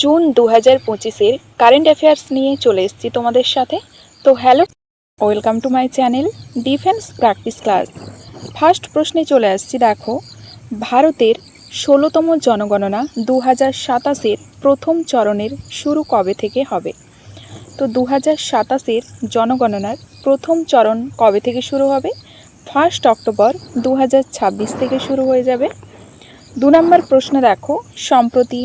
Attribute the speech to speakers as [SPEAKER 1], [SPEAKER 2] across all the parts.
[SPEAKER 1] June দু হাজার পঁচিশের কারেন্ট অ্যাফেয়ার্স নিয়ে চলে এসেছি তোমাদের সাথে। তো hello, welcome to my channel defence practice class. First প্রশ্নে চলে আসছি, দেখো, ভারতের ষোলোতম জনগণনা দু হাজার সাতাশের প্রথম চরণের শুরু কবে থেকে হবে? তো দু হাজার সাতাশের জনগণনার প্রথম চরণ কবে থেকে শুরু হবে? ফার্স্ট অক্টোবর দু হাজার ছাব্বিশ থেকে শুরু হয়ে যাবে। দু নম্বর প্রশ্ন দেখো, সম্প্রতি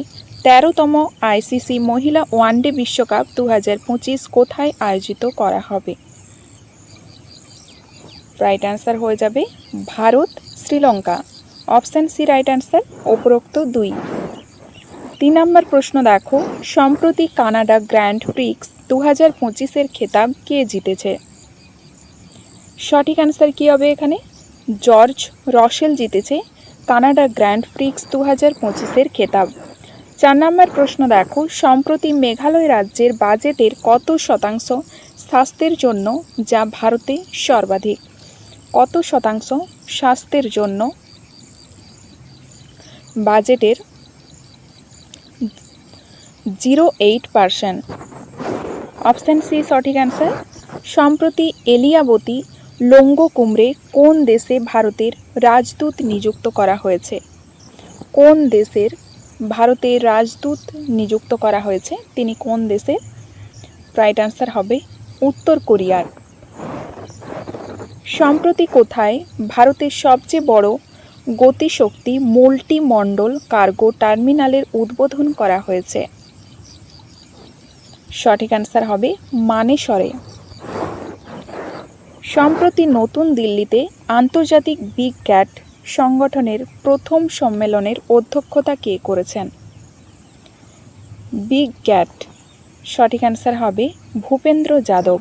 [SPEAKER 1] তেরোতম আইসিসি মহিলা ওয়ানডে বিশ্বকাপ দু হাজার পঁচিশ কোথায় আয়োজিত করা হবে? রাইট অ্যান্সার হয়ে যাবে Bharat, Sri Lanka. Option C right answer উপরোক্ত দুই। তিন নম্বর প্রশ্ন দেখো, সম্প্রতি কানাডা গ্র্যান্ড প্রিক্স দু হাজার পঁচিশের খেতাব কে জিতেছে? সঠিক অ্যান্সার কী হবে এখানে? জর্জ রসেল জিতেছে কানাডা গ্র্যান্ড প্রিক্স দু হাজার পঁচিশের খেতাব। চার নম্বর প্রশ্ন দেখো, সম্প্রতি মেঘালয় রাজ্যের বাজেটের কত শতাংশ স্বাস্থ্যের জন্য যা ভারতে সর্বাধিক? কত শতাংশ স্বাস্থ্যের জন্য বাজেটের zero eight percent? Option C সঠিক অ্যান্সার। সম্প্রতি এলিয়াবতী লঙ্গ কুমড়ে কোন দেশে ভারতের রাজদূত নিযুক্ত করা হয়েছে? কোন দেশের ভারতের রাজদূত নিযুক্ত করা হয়েছে। তিনি কোন দেশের রাইট অ্যান্সার হবে উত্তর কোরিয়ার। সম্প্রতি কোথায় ভারতের সবচেয়ে বড় গতিশক্তি মাল্টি মণ্ডল কার্গো টার্মিনালের উদ্বোধন করা হয়েছে? সঠিক অ্যান্সার হবে মানেসরে। সম্প্রতি নতুন দিল্লিতে আন্তর্জাতিক বিগ ক্যাট সংগঠনের প্রথম সম্মেলনের অধ্যক্ষতা কে করেছেন? বিগ ক্যাট সঠিক অ্যান্সার হবে ভূপেন্দ্র যাদব।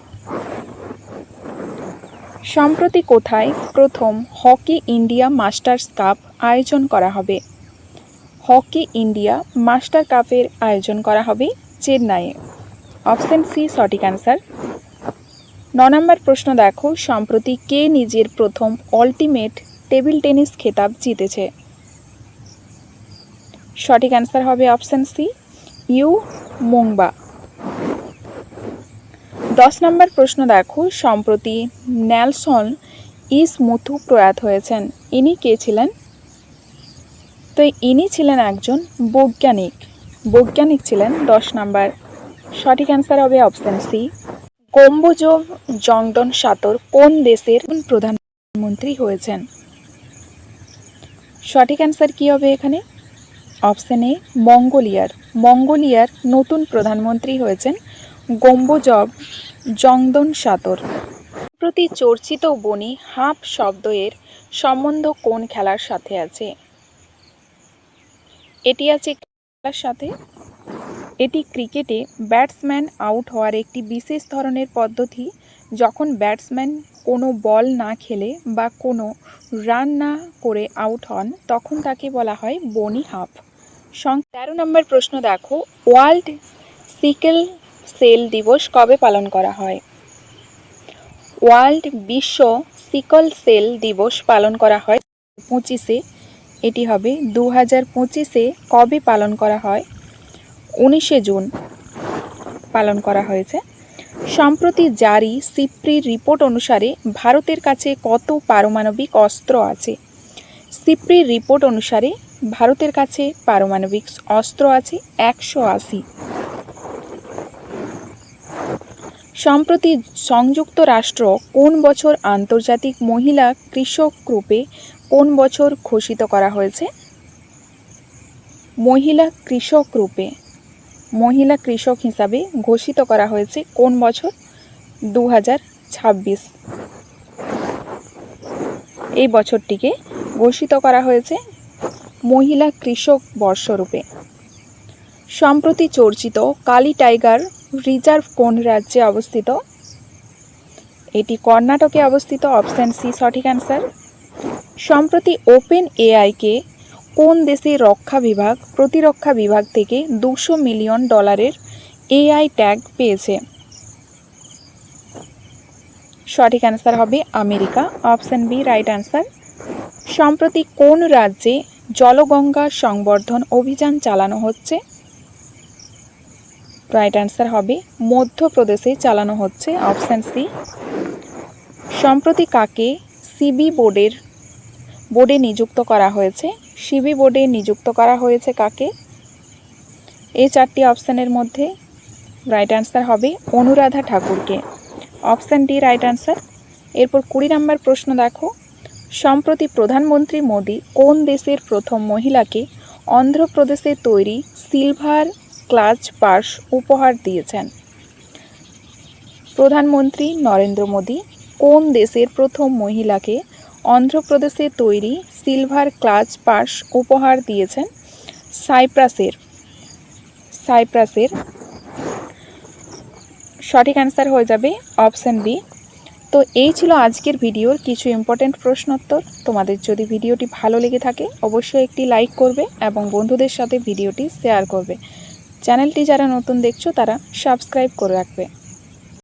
[SPEAKER 1] সম্প্রতি কোথায় প্রথম হকি ইন্ডিয়া মাস্টার্স কাপ আয়োজন করা হবে? হকি ইন্ডিয়া মাস্টার কাপের আয়োজন করা হবে চেন্নাইয়ে। অপশন সি, সঠিক অ্যান্সার। ন নম্বর প্রশ্ন দেখো সম্প্রতি কে নিজের প্রথম অল্টিমেট টেবিল টেনিস খেতাব জিতেছে। সঠিক অ্যান্সার হবে অপশান সি ইউ মোংবা। দশ নম্বর প্রশ্ন দেখো, সম্প্রতি ন্যালসন ইস মুথু প্রয়াত হয়েছেন। ইনি কে ছিলেন? তো ইনি ছিলেন একজন বৈজ্ঞানিক। বৈজ্ঞানিক ছিলেন দশ নম্বর। সঠিক অ্যান্সার হবে অপশান সি গম্বুজ জংডন সাতর কোন দেশের প্রধানমন্ত্রী হয়েছেন? সঠিক অ্যান্সার কী হবে এখানে? Option A মঙ্গোলিয়ার। মঙ্গোলিয়ার নতুন প্রধানমন্ত্রী হয়েছেন গম্বুজব জংদন সাতর। প্রতি চর্চিত বনি হাফ শব্দ এর সম্বন্ধ কোন খেলার সাথে আছে? এটি আছে খেলার সাথে। এটি ক্রিকেটে ব্যাটসম্যান আউট হওয়ার একটি বিশেষ ধরনের পদ্ধতি। যখন ব্যাটসম্যান কোনো বল না খেলে বা কোনো রান না করে আউট হন, তখন তাকে বলা হয় বনি হাফ। সং তেরো নম্বর প্রশ্ন দেখো, ওয়ার্ল্ড সিকেল সেল দিবস কবে পালন করা হয়? ওয়ার্ল্ড বিশ্ব সিকল সেল দিবস পালন করা হয় পঁচিশে। এটি হবে দু হাজার পঁচিশে কবে পালন করা হয়? উনিশে জুন পালন করা হয়েছে। সম্প্রতি জারি সিপ্রির রিপোর্ট অনুসারে ভারতের কাছে কত পারমাণবিক অস্ত্র আছে? সিপ্রির রিপোর্ট অনুসারে ভারতের কাছে পারমাণবিক অস্ত্র আছে একশো আশি। সম্প্রতি সংযুক্ত রাষ্ট্র কোন বছর আন্তর্জাতিক মহিলা কৃষক গ্রুপে কোন বছর ঘোষিত করা হয়েছে? মহিলা কৃষক রূপে মহিলা কৃষক হিসাবে ঘোষিত করা হয়েছে কোন বছর? দু এই বছরটিকে ঘোষিত করা হয়েছে মহিলা কৃষক বর্ষরূপে সম্প্রতি চর্চিত কালী টাইগার রিজার্ভ কোন রাজ্যে অবস্থিত? এটি কর্ণাটকে অবস্থিত। অপশান সি, সঠিক অ্যান্সার। সম্প্রতি ওপেন এআইকে কোন দেশের রক্ষা বিভাগ, প্রতিরক্ষা বিভাগ থেকে দুশো মিলিয়ন ডলারের এআই ট্যাগ পেয়েছে? সঠিক অ্যান্সার হবে America. Option B, right answer. সম্প্রতি কোন রাজ্যে জলগঙ্গা সংবর্ধন অভিযান চালানো হচ্ছে? রাইট অ্যান্সার হবে মধ্যপ্রদেশে চালানো হচ্ছে। অপশান সি, সম্প্রতি কাকে সিবি বোর্ডের বোর্ডে নিযুক্ত করা হয়েছে। সিবি বোর্ডে নিযুক্ত করা হয়েছে কাকে? এই চারটি অপশানের মধ্যে রাইট অ্যান্সার হবে অনুরাধা ঠাকুরকে। অপশান ডি রাইট অ্যান্সার এরপর কুড়ি নম্বর প্রশ্ন দেখো। সম্প্রতি প্রধানমন্ত্রী মোদী কোন দেশের প্রথম মহিলাকে অন্ধ্রপ্রদেশে তৈরি সিলভার ক্লাচ পার্স উপহার দিয়েছেন? প্রধানমন্ত্রী নরেন্দ্র মোদী কোন দেশের প্রথম মহিলাকে অন্ধ্রপ্রদেশে তৈরি সিলভার ক্লাচ পার্স উপহার দিয়েছেন সাইপ্রাসের সাইপ্রাসের সঠিক অ্যান্সার হয়ে যাবে অপশান বি। তো এই ছিল আজকের ভিডিওর কিছু ইম্পর্টেন্ট প্রশ্নোত্তর। তোমাদের যদি ভিডিওটি ভালো লেগে থাকে, অবশ্যই একটি লাইক করবে এবং বন্ধুদের সাথে ভিডিওটি শেয়ার করবে। চ্যানেলটি যারা নতুন দেখছ, তারা সাবস্ক্রাইব করে রাখবে।